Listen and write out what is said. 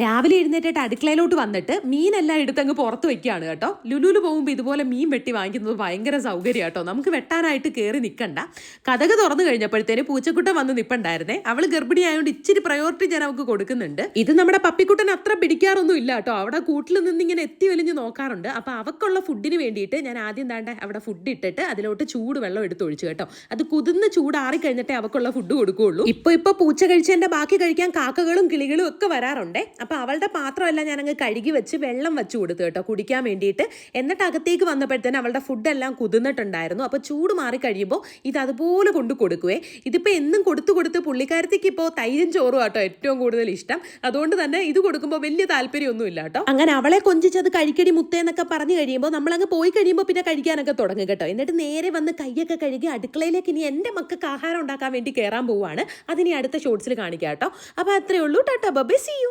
രാവിലെ എഴുന്നേറ്റിട്ട് അടുക്കളയിലോട്ട് വന്നിട്ട് മീനെല്ലാം എടുത്തങ്ങ് പുറത്ത് വെക്കുകയാണ് കേട്ടോ. ലുലുലു പോകുമ്പോൾ ഇതുപോലെ മീൻ വെട്ടി വാങ്ങിക്കുന്നത് ഭയങ്കര സൗകര്യം കേട്ടോ. നമുക്ക് വെട്ടാനായിട്ട് കയറി നിൽക്കണ്ട കഥക തുറന്നു കഴിഞ്ഞപ്പോഴത്തേന് പൂച്ചക്കുട്ടൻ വന്ന് നിൽപ്പുണ്ടായിരുന്നേ അവൾ ഗർഭിണി ആയതുകൊണ്ട് ഇച്ചിരി പ്രയോറിറ്റി ഞാൻ അവൾക്ക് കൊടുക്കുന്നുണ്ട്. ഇത് നമ്മുടെ പപ്പിക്കുട്ടൻ അത്ര പിടിക്കാറൊന്നും ഇല്ല കേട്ടോ. അവിടെ കൂട്ടിൽ നിന്ന് ഇങ്ങനെ എത്തി വലിഞ്ഞ് നോക്കാറുണ്ട്. അപ്പോൾ അവക്കുള്ള ഫുഡിന് വേണ്ടിയിട്ട് ഞാൻ ആദ്യം താണ്ട അവിടെ ഫുഡ് ഇട്ടിട്ട് അതിലോട്ട് ചൂട് വെള്ളം എടുത്ത് ഒഴിച്ചു കേട്ടോ. അത് കുതിർന്ന് ചൂടാറി കഴിഞ്ഞിട്ടേ അവക്കുള്ള ഫുഡ് കൊടുക്കുകയുള്ളൂ. ഇപ്പൊ ഇപ്പൊ പൂച്ച കഴിച്ചതിന്റെ ബാക്കി കഴിക്കാൻ കാക്കകളും കിളികളും ഒക്കെ വരാറുണ്ടേ. അപ്പൊ അവളുടെ പാത്രമെല്ലാം ഞാനങ്ങ് കഴുകി വെച്ച് വെള്ളം വെച്ച് കൊടുത്തു കേട്ടോ കുടിക്കാൻ വേണ്ടിയിട്ട്. എന്നിട്ട് അകത്തേക്ക് വന്നപ്പോഴത്തേന് അവളുടെ ഫുഡെല്ലാം കുതിർന്നിട്ടുണ്ടായിരുന്നു. അപ്പോൾ ചൂട് മാറി കഴിയുമ്പോൾ ഇത് അതുപോലെ കൊണ്ട് കൊടുക്കുവേ. ഇതിപ്പോൾ എന്നും കൊടുത്തു കൊടുത്ത് പുള്ളിക്കാരത്തേക്ക് ഇപ്പോൾ തൈരും ചോറും ആട്ടോ ഏറ്റവും കൂടുതൽ ഇഷ്ടം. അതുകൊണ്ട് തന്നെ ഇത് കൊടുക്കുമ്പോൾ വലിയ താല്പര്യമൊന്നും ഇല്ല കേട്ടോ. അങ്ങനെ അവളെ കൊഞ്ചിച്ചത് കഴിക്കടി മുത്തേന്നൊക്കെ പറഞ്ഞു കഴിയുമ്പോൾ നമ്മളങ്ങ് പോയി കഴിയുമ്പോൾ പിന്നെ കഴിക്കാനൊക്കെ തുടങ്ങും കേട്ടോ. എന്നിട്ട് നേരെ വന്ന് കൈയൊക്കെ കഴുകി അടുക്കളയിലേക്ക് ഇനി എന്റെ മക്കൾക്ക് ആഹാരം ഉണ്ടാക്കാൻ വേണ്ടി കയറാൻ പോവുകയാണ് അതിനി അടുത്ത ഷോർട്സിൽ കാണിക്കാം കേട്ടോ. അപ്പോൾ അത്രയേ ഉള്ളൂ. ടാറ്റാ ബബേ. C U